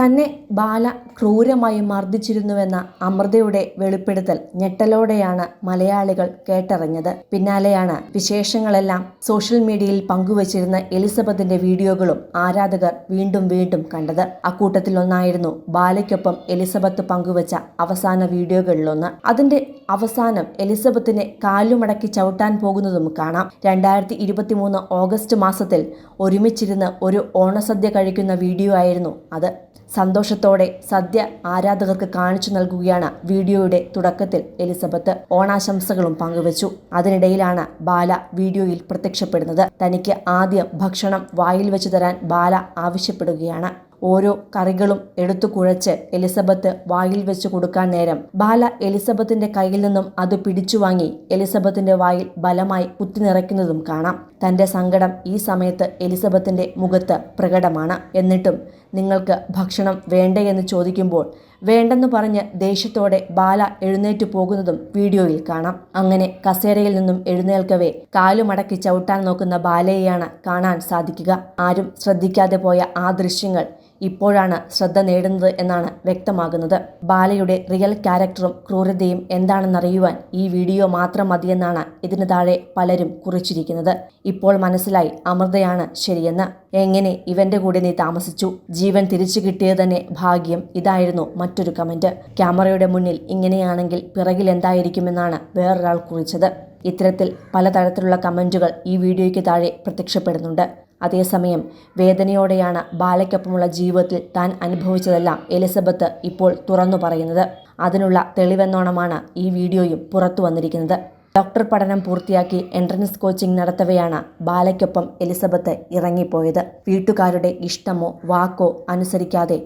തന്നെ ബാല ക്രൂരമായി മർദ്ദിച്ചിരുന്നുവെന്ന അമൃതയുടെ വെളിപ്പെടുത്തൽ ഞെട്ടലോടെയാണ് മലയാളികൾ കേട്ടറിഞ്ഞത്. പിന്നാലെയാണ് വിശേഷങ്ങളെല്ലാം സോഷ്യൽ മീഡിയയിൽ പങ്കുവച്ചിരുന്ന എലിസബത്തിന്റെ വീഡിയോകളും ആരാധകർ വീണ്ടും വീണ്ടും കണ്ടത്. അക്കൂട്ടത്തിൽ ഒന്നായിരുന്നു ബാലയ്ക്കൊപ്പം എലിസബത്ത് പങ്കുവച്ച അവസാന വീഡിയോകളിലൊന്ന്. അതിന്റെ അവസാനം എലിസബത്തിനെ കാലുമടക്കി ചവിട്ടാൻ പോകുന്നതും കാണാം. രണ്ടായിരത്തി ഇരുപത്തിമൂന്ന് ഓഗസ്റ്റ് മാസത്തിൽ ഒരുമിച്ചിരുന്ന് ഒരു ഓണസദ്യ കഴിക്കുന്ന വീഡിയോ ആയിരുന്നു അത്. സന്തോഷത്തോടെ സദ്യ ആരാധകർക്ക് കാണിച്ചു നൽകുകയാണ് വീഡിയോയുടെ തുടക്കത്തിൽ എലിസബത്ത്. ഓണാശംസകളും പങ്കുവച്ചു. അതിനിടയിലാണ് ബാല വീഡിയോയിൽ പ്രത്യക്ഷപ്പെടുന്നത്. തനിക്ക് ആദ്യം ഭക്ഷണം വായിൽ വെച്ച് തരാൻ ബാല ആവശ്യപ്പെടുകയാണ്. ഓരോ കറികളും എടുത്തു കുഴച്ച് എലിസബത്ത് വായിൽ വെച്ച് കൊടുക്കാൻ നേരം ബാല എലിസബത്തിന്റെ കയ്യിൽ നിന്നും അത് പിടിച്ചു വാങ്ങി എലിസബത്തിന്റെ വായിൽ ബലമായി കുത്തി നിറയ്ക്കുന്നതും കാണാം. തന്റെ സങ്കടം ഈ സമയത്ത് എലിസബത്തിന്റെ മുഖത്ത് പ്രകടമാണ്. എന്നിട്ടും നിങ്ങൾക്ക് ഭക്ഷണം വേണ്ടേ എന്ന് ചോദിക്കുമ്പോൾ വേണ്ടെന്ന് പറഞ്ഞ് ദേഷ്യത്തോടെ ബാല എഴുന്നേറ്റ് പോകുന്നതും വീഡിയോയിൽ കാണാം. അങ്ങനെ കസേരയിൽ നിന്നും എഴുന്നേൽക്കവേ കാലുമടക്കി ചവിട്ടാൻ നോക്കുന്ന ബാലയെയാണ് കാണാൻ സാധിക്കുക. ആരും ശ്രദ്ധിക്കാതെ പോയ ആ ദൃശ്യങ്ങൾ ഇപ്പോഴാണ് ശ്രദ്ധ നേടുന്നത് എന്നാണ് വ്യക്തമാകുന്നത്. ബാലയുടെ റിയൽ ക്യാരക്ടറും ക്രൂരതയും എന്താണെന്നറിയുവാൻ ഈ വീഡിയോ മാത്രം മതിയെന്നാണ് ഇതിന് താഴെ പലരും കുറിച്ചിരിക്കുന്നത്. ഇപ്പോൾ മനസ്സിലായി അമൃതയാണ് ശരിയെന്ന്. എങ്ങനെ ഇവന്റെ കൂടെ നീ താമസിച്ചു? ജീവൻ തിരിച്ചു കിട്ടിയത് തന്നെ ഭാഗ്യം. ഇതായിരുന്നു മറ്റൊരു കമന്റ് ക്യാമറയുടെ മുന്നിൽ ഇങ്ങനെയാണെങ്കിൽ പിറകിൽ എന്തായിരിക്കുമെന്നാണ് വേറൊരാൾ കുറിച്ചത്. ഇത്തരത്തിൽ പലതരത്തിലുള്ള കമന്റുകൾ ഈ വീഡിയോയ്ക്ക് താഴെ പ്രത്യക്ഷപ്പെടുന്നുണ്ട്. അതേസമയം വേദനയോടെയാണ് ബാലയ്ക്കൊപ്പമുള്ള ജീവിതത്തിൽ താൻ അനുഭവിച്ചതെല്ലാം എലിസബത്ത് ഇപ്പോൾ തുറന്നു പറയുന്നത്. അതിനുള്ള തെളിവെന്നോണമാണ് ഈ വീഡിയോയും പുറത്തു വന്നിരിക്കുന്നത്. ഡോക്ടർ പഠനം പൂർത്തിയാക്കി എൻട്രൻസ് കോച്ചിംഗ് നടത്തവെയാണ് ബാലയ്ക്കൊപ്പം എലിസബത്ത് ഇറങ്ങിപ്പോയത്. വീട്ടുകാരുടെ ഇഷ്ടമോ വാക്കോ അനുസരിക്കാതെ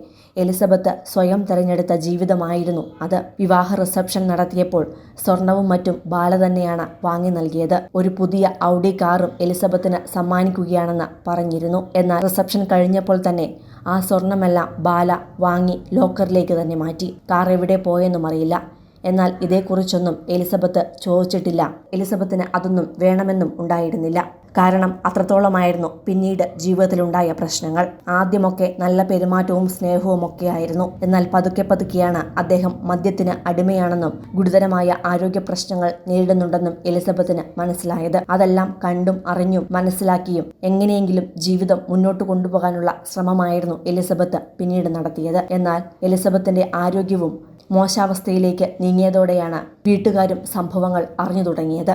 എലിസബത്ത് സ്വയം തെരഞ്ഞെടുത്ത ജീവിതമായിരുന്നു അത്. വിവാഹ റിസപ്ഷൻ നടത്തിയപ്പോൾ സ്വർണവും മറ്റും ബാല തന്നെയാണ് വാങ്ങി നൽകിയത്. ഒരു പുതിയ ഔഡി കാറും എലിസബത്തിന് സമ്മാനിക്കുകയാണെന്ന് പറഞ്ഞിരുന്നു. എന്നാൽ റിസപ്ഷൻ കഴിഞ്ഞപ്പോൾ തന്നെ ആ സ്വർണമെല്ലാം ബാല വാങ്ങി ലോക്കറിലേക്ക് തന്നെ മാറ്റി. കാർ എവിടെ പോയെന്നും അറിയില്ല. എന്നാൽ ഇതേക്കുറിച്ചൊന്നും എലിസബത്ത് ചോദിച്ചിട്ടില്ല. എലിസബത്തിന് അതൊന്നും വേണമെന്നും ഉണ്ടായിരുന്നില്ല. കാരണം അത്രത്തോളമായിരുന്നു പിന്നീട് ജീവിതത്തിലുണ്ടായ പ്രശ്നങ്ങൾ. ആദ്യമൊക്കെ നല്ല പെരുമാറ്റവും സ്നേഹവും ഒക്കെ ആയിരുന്നു. എന്നാൽ പതുക്കെ പതുക്കെയാണ് അദ്ദേഹം മദ്യത്തിന് അടിമയാണെന്നും ഗുരുതരമായ ആരോഗ്യ പ്രശ്നങ്ങൾ നേരിടുന്നുണ്ടെന്നും എലിസബത്തിന് മനസ്സിലായത്. അതെല്ലാം കണ്ടും അറിഞ്ഞും മനസ്സിലാക്കിയും എങ്ങനെയെങ്കിലും ജീവിതം മുന്നോട്ട് കൊണ്ടുപോകാനുള്ള ശ്രമമായിരുന്നു എലിസബത്ത് പിന്നീട് നടത്തിയത്. എന്നാൽ എലിസബത്തിന്റെ ആരോഗ്യവും മോശാവസ്ഥയിലേക്ക് നീങ്ങിയതോടെയാണ് വീട്ടുകാരും സംഭവങ്ങൾ അറിഞ്ഞു തുടങ്ങിയത്.